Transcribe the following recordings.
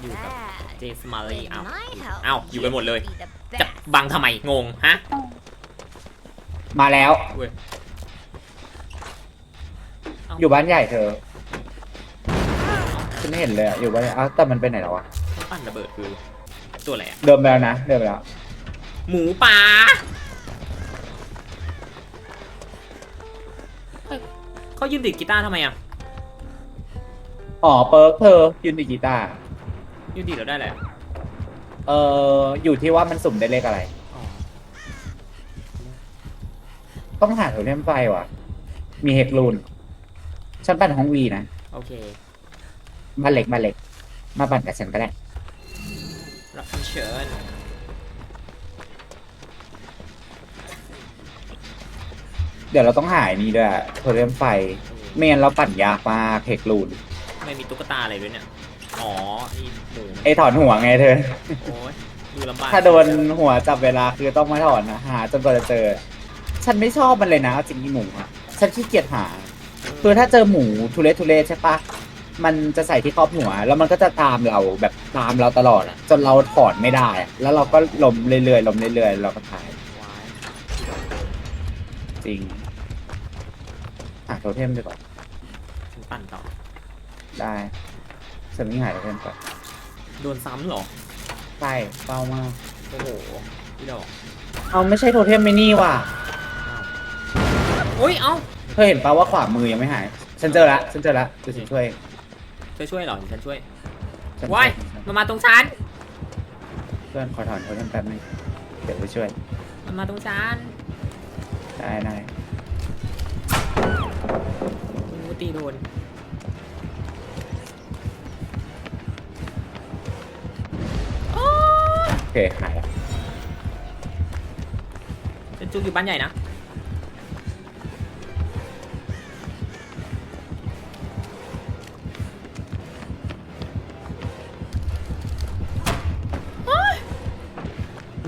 อยู่กับ bad. เจสมาลี With อ้าว my help, อ้าวอยู่กันหมดเลย you'd be the จะ best. บังทำไมงงฮะ มาแล้ว เว้ยเาอยู่บ้านใหญ่เธอฉันไม่เห็นเลยอะอยู่บ้านอ้าวแต่มันไปไหนแล้ววะปั้นระเบิดคือตัวอะไรอะเดินไปแล้วนะเดินไปแล้วหมูป่าเฮ้ยเขายืนดีดกีตาร์ทำไมอะอ๋อเปิร์กเธอยืนดีดกีตาร์ ยืนดีดแล้วได้เลยเอออยู่ที่ว่ามันสุ่มได้เลขอะไร อ๋อต้องหาโถเทมไฟว่ะ มีเฮกลูนฉันปั่นห้องวีนะโอเค บ้านเล็กบ้านเล็ก มาปั่นกับฉันก็ได้ รับคำเชิญเดี๋ยวเราต้องหายนี่ด้วยโถเทมไฟไม่งั้นเราปั่นยากมากเฮกลูน ไม่มีตุ๊กตาอะไรด้วยเนี่ย อ๋อนี่หมูไอถอนหัวไงเธอ โอ้ยดูลำบากถ้าโดนหัวจับเวลาคือต้องมาถอนนะหาจนกว่าจะเจอ ฉันไม่ชอบมันเลยนะเอาจริงที่หมูอะฉันขี้เกียจหา คือถ้าเจอหมูทุเรศทุเรศใช่ปะมันจะใส่ที่ครอบหัว แล้วมันก็จะตามเราแบบตามเราตลอดอะจนเราถอนไม่ได้อะแล้วเราก็ล้มเรื่อยๆล้มเรื่อยๆเราก็ตายว้ายจริงหาโทเทมดีกว่าฉันปั่นต่อได้ ฉันไม่หาโทเทมก่อนโดนซ้ำเหรอ ใช่เป้ามากโอ้โหพี่ดอกเอาไม่ใช่โทเทมไม่นี่ว่ะอ้าวโอ้ย เอ้า เธอเห็นปะว่าขวามือยังไม่หาย ฉันเจอละฉันเจอละเดี๋ยวฉันช่วยจะช่วยเหรอเดี๋ยวฉันช่วยฉันว้ายช่วยมามาตรงฉันเพื่อนขอถอนโทเทมแป๊บนึงเดี๋ยวไปช่วยมามาตรงฉันได้ได้คุณมูตีโดน เคหายละฉันจุกอยู่บ้านใหญ่นะ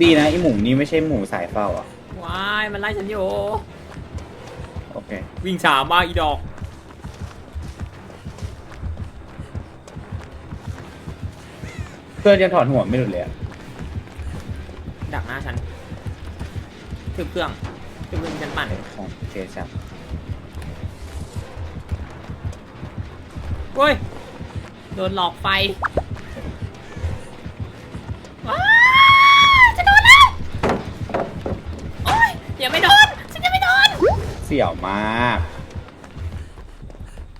ดีนะไอหมูนี่ไม่ใช่หมูสายเฝ้าอะ ว้าย มันไล่ฉันอยู่ โอเค วิ่งช้ามากอีดอก เพื่อนยังถอนหัวไม่หลุดเลยอะ ดักหน้าฉันคือเครื่องคือเครื่องที่ฉันปั่นของเคชับเฮ้ย โดนหลอกไฟว้ายจะโดนแล้ว โอ้ยอย่าไม่โดน ฉันจะไม่โดน เสี่ยวมาก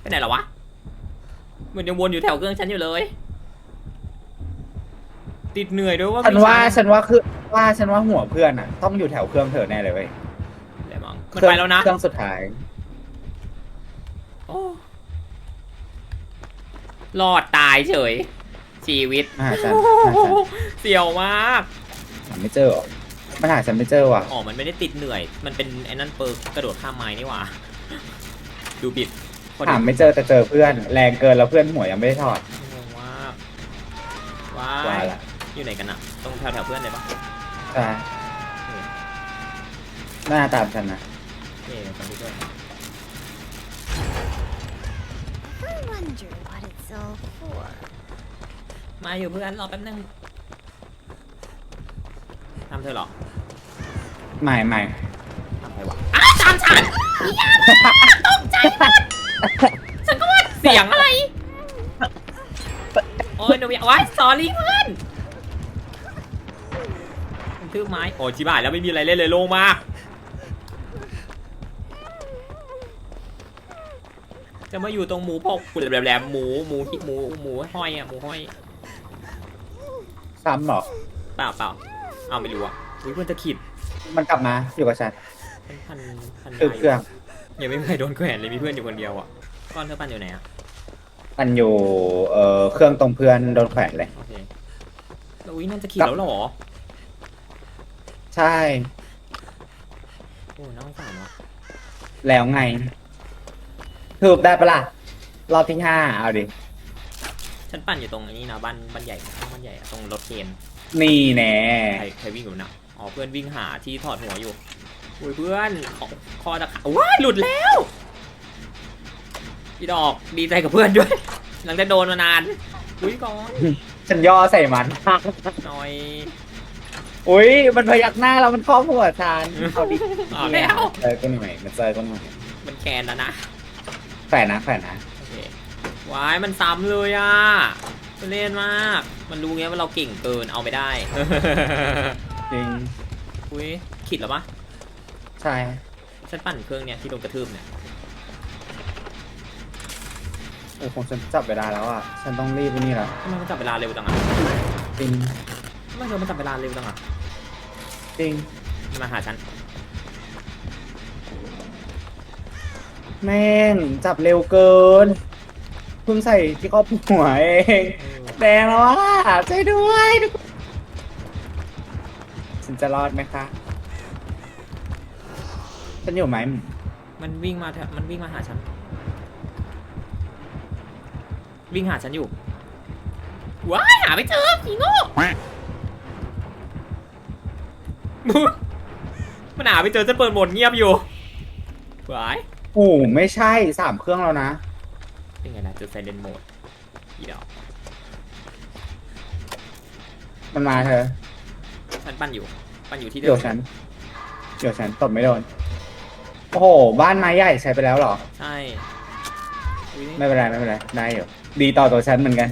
ไปไหนแล้ววะ เหมือนยังวนอยู่แถวเครื่องฉันอยู่เลย ติดเหนื่อยด้วยว่าฉันว่ามีฉันว่าคือ ว่าฉันว่าหัวเพื่อนอะ ต้องอยู่แถวเครื่องเธอแน่เลยเว้ยอะไรมั้งมันเครื่องไปแล้วนะเครื่องสุดท้ายโอ้รอดตายเฉย ชีวิตมาหาฉันมาหาฉันเสี่ยวมากหาไม่เจอหรอมันหาฉันไม่เจอว่ะ อ๋อมันไม่ได้ติดเหนื่อย มันเป็นไอ้นั่นเปิร์กกระโดดข้ามไม้นี่หว่า ดูบิดพอดีหาไม่เจอแต่เจอเพื่อน แรงเกินแล้วเพื่อนหัวยังไม่ได้ถอดงงมากว้าว่ายละอยู่ไหนกันอะตรงแถวแถวๆเพื่อนเลยปะ ใช่หน้าตามฉันนะเอ๊ะตอนที่ด้วย I wonder what it's all for. มาอยู่เพื่อนรอแป๊บนึงทำเธอเหรอใหม่ใหม่ทำใครวะอ้าวตามฉันอย่ามาตกใจหมดฉันก็ว่าเสียงอะไร โอ้ยหนูอยากว่าสอรี่เพื่อน มันคือไม้โอ้ยจิบหายแล้วไม่มีอะไรเล่นเลยโล่งมากจะมาอยู่ตรงหมูพกกุดแหลมๆหมูหมูหมูหมูห้อยอะหมูห้อยซ้ำเหรอเปล่าเปล่าเอาไม่รู้อะอุ้ยเพื่อนจะขีดมันกลับมาอยู่กับฉันเป็นพันพันคือเครื่องยังไม่มีใครโดนแขวนเลยมีเพื่อนอยู่คนเดียวอะก้อนเธอปั้นอยู่ไหนอะมันอยู่เอ่อเครื่องตรงเพื่อนโดนแขวนเลยโอเคแล้วอุ้ยนั่นจะขีดแล้วเหรอ ใช่ โอ้น่าสงสารว่ะแล้วไงถูกได้ปะล่ะ รอบที่ห้าเอาดิ ฉันปั่นอยู่ตรงนี้นะบ้านบ้านใหญ่ข้างบ้านใหญ่อะตรงรถเคนนี่แน่ใครใครวิ่งอยู่นะอ๋อเพื่อนวิ่งหาที่ถอดหัวอยู่อุ้ยเพื่อนขอคอจะขาดว้ายหลุดแล้วพี่ดอกดีใจกับเพื่อนด้วย หลังจากโดนมานานอุ้ยก่อนฉันย่อใส่มัน หน่อย อุ้ยมันพยักหน้าแล้วมันครอบหัวฉันเอาดิเอาแล้วเจอกันหน่อยมันเจอกันหน่อยมันแคนแล้วนะแฝงนะแฝงนะโอเควายมันซ้ำเลยอะมันเล่นมาก มันรู้ไงว่าเราเก่งเกินเอาไม่ได้ จริงอุ้ยขิดแล้วปะใช่ฉันปั่นเครื่องเนี่ยที่โดนกระทืบเนี่ยโอ้คงฉันจับเวลาแล้วอะฉันต้องรีบไปนี่แล้วทำไมมันจับเวลาเร็วจังอะจริงทำไมเธอมันจับเวลาเร็วจังอะ จริงมันมาหาฉันแม่งจับเร็วเกินเพิ่งใส่ที่ครอบหัวเองแดงแล้วอะช่วยด้วยทุกคนฉันจะรอดไหมคะฉันอยู่ไหมมันวิ่งมาเถอะมันวิ่งมาหาฉัน วิ่งหาฉันอยู่ว้ายหาไม่เจอผีโง่ มันหาไม่เจอจะเปิดโหมดเงียบอยู่ว้ายโอ้ไม่ใช่สามเครื่องแล้วนะเป็นไงนะเจอไซเลนโหมดอีดอกมันมาเธอฉันปั่นอยู่ ปั่นอยู่ที่เดิเดี๋ยมวฉันเดี๋ยวฉันตบไม่โดนโอ้โหบ้านไม้ใหญ่ใช้ไปแล้วเหรอ ใช่อุ๊ยไม่เป็นไรไม่เป็นไรได้อยู่ดีต่อตัวฉันเหมือนกัน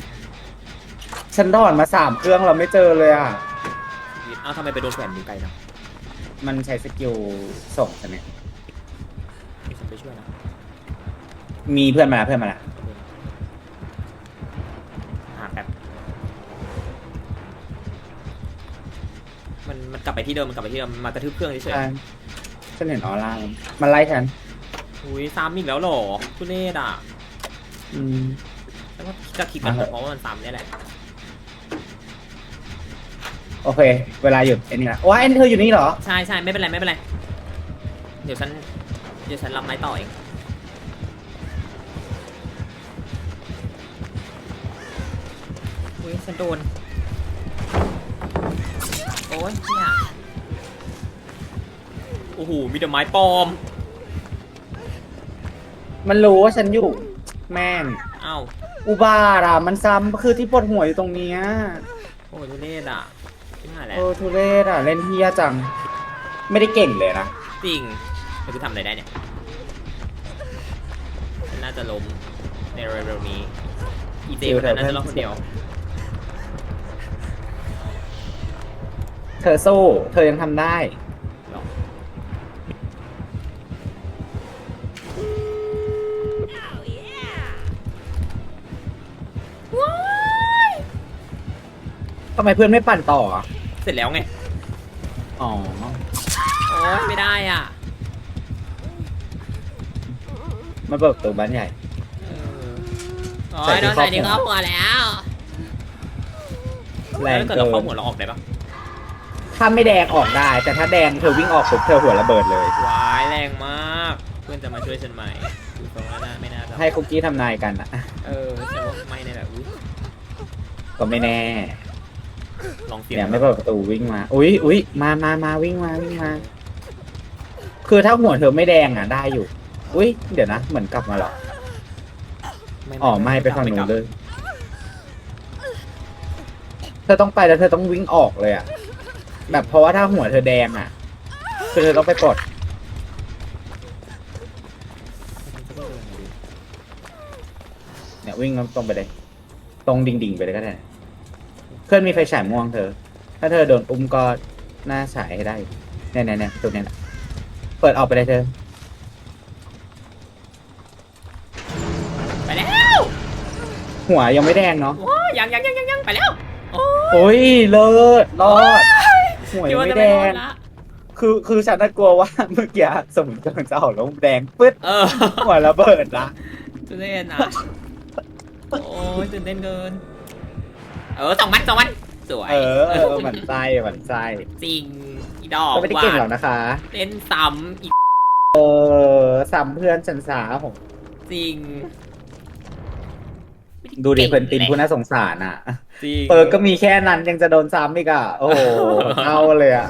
ฉันถอนมาสามเครื่องเราไม่เจอเลยอะ เอ้าทำไมไปโดนแขวนอยู่ไกลจัง มันใช้สกิลส่งฉันเนี่ยมีคนไปช่วยนะมีเพื่อนมาแล้วเพื่อนมาแล้วหาแป๊บมันมันกลับไปที่เดิมมันกลับไปที่เดิมมันมากระทืบเครื่องเฉยใช่ฉันเห็นออร่ามันไล่ฉันๆอุ้ยซ้ำอีกแล้วเหรอทุเรศอะอืม แล้วก็จะคิดกันอ่าฮะเพราะว่ามันซ้ำเนี่ยแหละ โอเค เวลาหยุดไอ้นี่ละว้าเอ็นเธออยู่นี่เหรอ ใช่ใช่ไม่เป็นไรไม่เป็นไรเดี๋ยวฉันเดี๋ยวฉันรับไม้ต่อเองอุ้ยฉันโดนโอ้ยเนี่ยโอ้โหมีแต่ไม้ปลอมมันรู้ว่าฉันอยู่ แม่งอ้าวอุบาทอะ มันซ้ำคือที่ปวดหัวอยู่ตรงเนี้ย โอ้ยทุเรศอะ ขึ้นมาแล้วโอ้ทุเรศอะ เล่นเฮียจัง ไม่ได้เก่งเลยนะจริงแล้วกูทำอะไรได้เนี่ยฉันน่าจะล้มในเร็วๆนี้อีเจคนนั้นน่าจะรอดคนเดียว เธอสู้ เธอยังทำได้หรอว้ายทำไมเพื่อนไม่ปั่นต่ออะ เสร็จแล้วไง อ๋อโอ้ยไม่ได้อะมาเปิดประตัวบ้านใหญ่ เออโอ้ใส่ยที่เราใส่ที่คครรออบบหัวหัวแล้วแรงถ้าเกิดเกิเราเข้านหัวเราออกได้ปะถ้าไม่แดงออกได้ แต่ถ้าแดงเธอวิ่งออกปุ๊บเธอหัวระเบิดเลย วายแรงมาก เพื่อนจะมาช่วยฉันใหม่ดูตรงแล้วนะไม่น่าจะให้คุกกี้ทำนายกันอะ เออฉันว่าไม่แน่แหละอุ้ยก็ไม่แน่ ลองเสียงเนี่ยไม่เปิดประตูวิ่งมา อุ้ยอุ้ยมามามาวิ่งมาวิ่งมา คือถ้าหัวเธอไม่แดงอะได้อยู่ อุ้ยเดี๋ยวนะ เหมือนกลับมาเหรอ อ๋อไม่ไปฝั่งนู้นเลย เธอต้องไปแล้วเธอต้องวิ่งออกเลยอะ แบบเพราะว่าถ้าหัวเธอแดงอะคือเธอต้องไปปลดเนี่ยวิ่งตรงไปเลย ตรงดิ่งๆไปเลยก็ได้ เพื่อนมีไฟฉายม่วงเธอ ถ้าเธอโดนอุ้มก็น่าฉายให้ได้อยู่เนี่ยเนี่ยเนี่ยตรงเนี้ยแหละเปิดออกไปเลยเธอ ไปแล้วหัวยังไม่แดงเนาะ โอ้ยยังยังยังยังยังไปแล้ว โอ้โอ้ยเลิศรอดหัวคิดยังว่าไม่จะแดไม่รอดง ละคือคือฉันน่ะกลัวว่าเมื่อกี้สมมติกำลังจะออกแล้วแดงปึ๊ดเออหัวระเบิดละตื่นเต้นนะโอ้ยตื่นเต้นเกิน เออสองมันสองมันสวยเออเออหมันไส้หมันไส้จริงอีดอกก็ไม่ได้เก่งหรอกนะคะ เล่นซ้ำอีกเออซ้ำเพื่อนฉันสาผมจริงดูดิเพื่อนตินผู้น่าสงสารอะ จริงเปิดก็มีแค่นั้นยังจะโดนซ้ำอีกอะ โอ้โหเอาเลยอะ